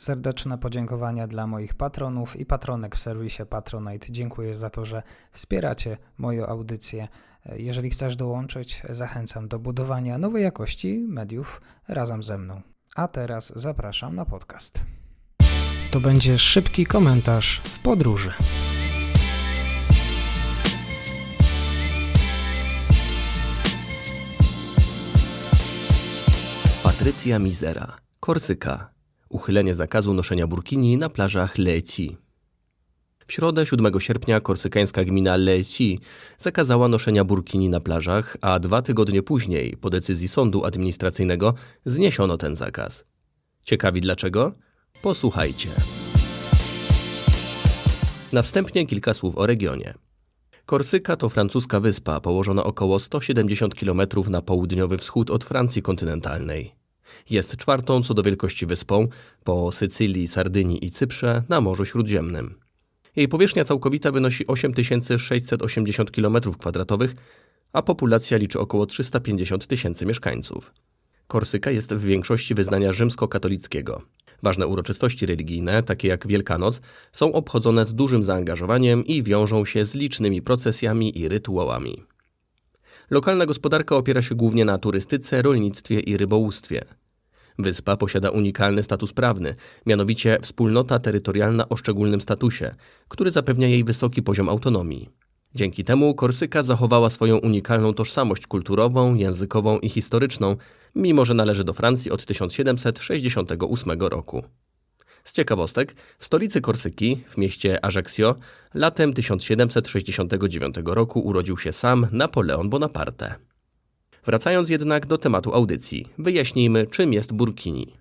Serdeczne podziękowania dla moich patronów i patronek w serwisie Patronite. Dziękuję za to, że wspieracie moją audycję. Jeżeli chcesz dołączyć, zachęcam do budowania nowej jakości mediów razem ze mną. A teraz zapraszam na podcast. To będzie szybki komentarz w podróży. Patrycja Mizera, Korsyka. Uchylenie zakazu noszenia burkini na plażach Leci. W środę 7 sierpnia korsykańska gmina Leci zakazała noszenia burkini na plażach, a dwa tygodnie później, po decyzji sądu administracyjnego, zniesiono ten zakaz. Ciekawi dlaczego? Posłuchajcie. Na wstępnie kilka słów o regionie. Korsyka to francuska wyspa położona około 170 km na południowy wschód od Francji kontynentalnej. Jest czwartą co do wielkości wyspą, po Sycylii, Sardynii i Cyprze na Morzu Śródziemnym. Jej powierzchnia całkowita wynosi 8680 km2, a populacja liczy około 350 tysięcy mieszkańców. Korsyka jest w większości wyznania rzymskokatolickiego. Ważne uroczystości religijne, takie jak Wielkanoc, są obchodzone z dużym zaangażowaniem i wiążą się z licznymi procesjami i rytuałami. Lokalna gospodarka opiera się głównie na turystyce, rolnictwie i rybołówstwie. Wyspa posiada unikalny status prawny, mianowicie wspólnota terytorialna o szczególnym statusie, który zapewnia jej wysoki poziom autonomii. Dzięki temu Korsyka zachowała swoją unikalną tożsamość kulturową, językową i historyczną, mimo że należy do Francji od 1768 roku. Z ciekawostek, w stolicy Korsyki, w mieście Ajaccio, latem 1769 roku urodził się sam Napoleon Bonaparte. Wracając jednak do tematu audycji, wyjaśnijmy, czym jest burkini.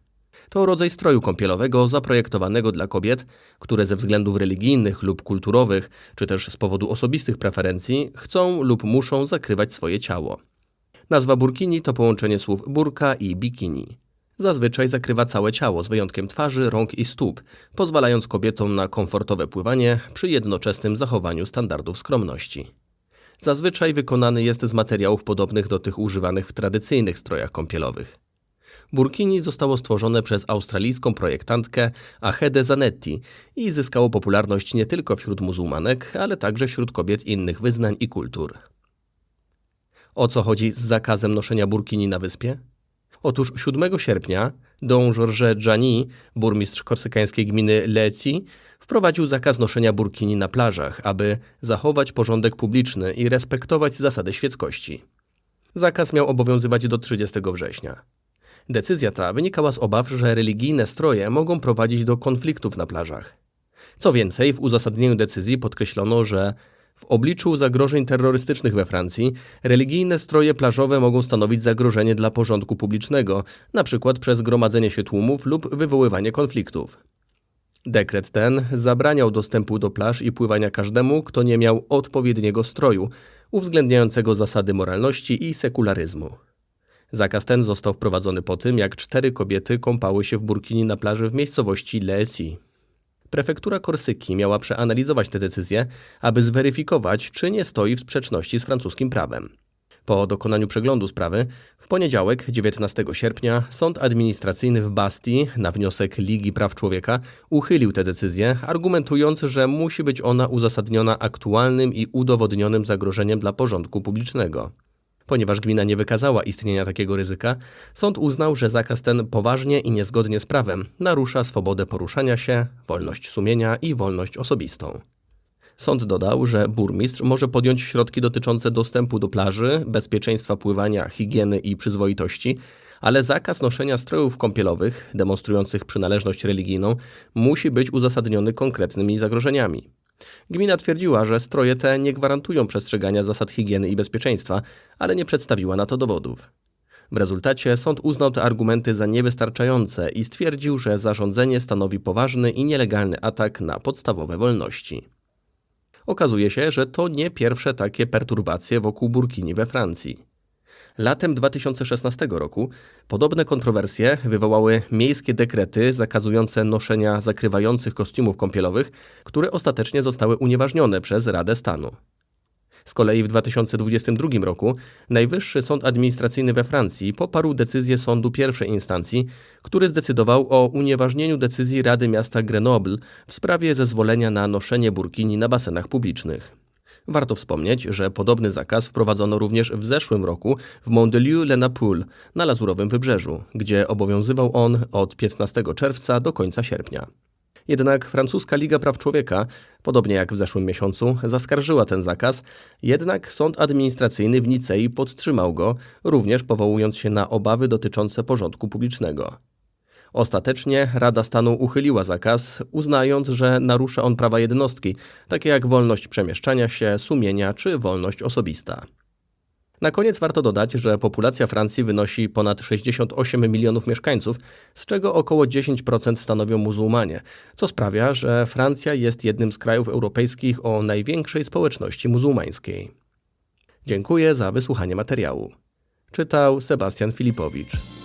To rodzaj stroju kąpielowego zaprojektowanego dla kobiet, które ze względów religijnych lub kulturowych, czy też z powodu osobistych preferencji, chcą lub muszą zakrywać swoje ciało. Nazwa burkini to połączenie słów burka i bikini. Zazwyczaj zakrywa całe ciało, z wyjątkiem twarzy, rąk i stóp, pozwalając kobietom na komfortowe pływanie przy jednoczesnym zachowaniu standardów skromności. Zazwyczaj wykonany jest z materiałów podobnych do tych używanych w tradycyjnych strojach kąpielowych. Burkini zostało stworzone przez australijską projektantkę Ahede Zanetti i zyskało popularność nie tylko wśród muzułmanek, ale także wśród kobiet innych wyznań i kultur. O co chodzi z zakazem noszenia burkini na wyspie? Otóż 7 sierpnia Don Georges Gianni, burmistrz korsykańskiej gminy Leci, wprowadził zakaz noszenia burkini na plażach, aby zachować porządek publiczny i respektować zasady świeckości. Zakaz miał obowiązywać do 30 września. Decyzja ta wynikała z obaw, że religijne stroje mogą prowadzić do konfliktów na plażach. Co więcej, w uzasadnieniu decyzji podkreślono, że w obliczu zagrożeń terrorystycznych we Francji, religijne stroje plażowe mogą stanowić zagrożenie dla porządku publicznego, np. przez gromadzenie się tłumów lub wywoływanie konfliktów. Dekret ten zabraniał dostępu do plaż i pływania każdemu, kto nie miał odpowiedniego stroju, uwzględniającego zasady moralności i sekularyzmu. Zakaz ten został wprowadzony po tym, jak cztery kobiety kąpały się w burkini na plaży w miejscowości Lesi. Prefektura Korsyki miała przeanalizować tę decyzję, aby zweryfikować, czy nie stoi w sprzeczności z francuskim prawem. Po dokonaniu przeglądu sprawy, w poniedziałek 19 sierpnia Sąd Administracyjny w Bastii na wniosek Ligi Praw Człowieka uchylił tę decyzję, argumentując, że musi być ona uzasadniona aktualnym i udowodnionym zagrożeniem dla porządku publicznego. Ponieważ gmina nie wykazała istnienia takiego ryzyka, sąd uznał, że zakaz ten poważnie i niezgodnie z prawem narusza swobodę poruszania się, wolność sumienia i wolność osobistą. Sąd dodał, że burmistrz może podjąć środki dotyczące dostępu do plaży, bezpieczeństwa pływania, higieny i przyzwoitości, ale zakaz noszenia strojów kąpielowych demonstrujących przynależność religijną musi być uzasadniony konkretnymi zagrożeniami. Gmina twierdziła, że stroje te nie gwarantują przestrzegania zasad higieny i bezpieczeństwa, ale nie przedstawiła na to dowodów. W rezultacie sąd uznał te argumenty za niewystarczające i stwierdził, że zarządzenie stanowi poważny i nielegalny atak na podstawowe wolności. Okazuje się, że to nie pierwsze takie perturbacje wokół Burkini we Francji. Latem 2016 roku podobne kontrowersje wywołały miejskie dekrety zakazujące noszenia zakrywających kostiumów kąpielowych, które ostatecznie zostały unieważnione przez Radę Stanu. Z kolei w 2022 roku Najwyższy Sąd Administracyjny we Francji poparł decyzję sądu pierwszej instancji, który zdecydował o unieważnieniu decyzji Rady Miasta Grenoble w sprawie zezwolenia na noszenie burkini na basenach publicznych. Warto wspomnieć, że podobny zakaz wprowadzono również w zeszłym roku w Mondelieu-le-Napoule na Lazurowym Wybrzeżu, gdzie obowiązywał on od 15 czerwca do końca sierpnia. Jednak francuska Liga Praw Człowieka, podobnie jak w zeszłym miesiącu, zaskarżyła ten zakaz, jednak sąd administracyjny w Nicei podtrzymał go, również powołując się na obawy dotyczące porządku publicznego. Ostatecznie Rada Stanu uchyliła zakaz, uznając, że narusza on prawa jednostki, takie jak wolność przemieszczania się, sumienia czy wolność osobista. Na koniec warto dodać, że populacja Francji wynosi ponad 68 milionów mieszkańców, z czego około 10% stanowią muzułmanie, co sprawia, że Francja jest jednym z krajów europejskich o największej społeczności muzułmańskiej. Dziękuję za wysłuchanie materiału. Czytał Sebastian Filipowicz.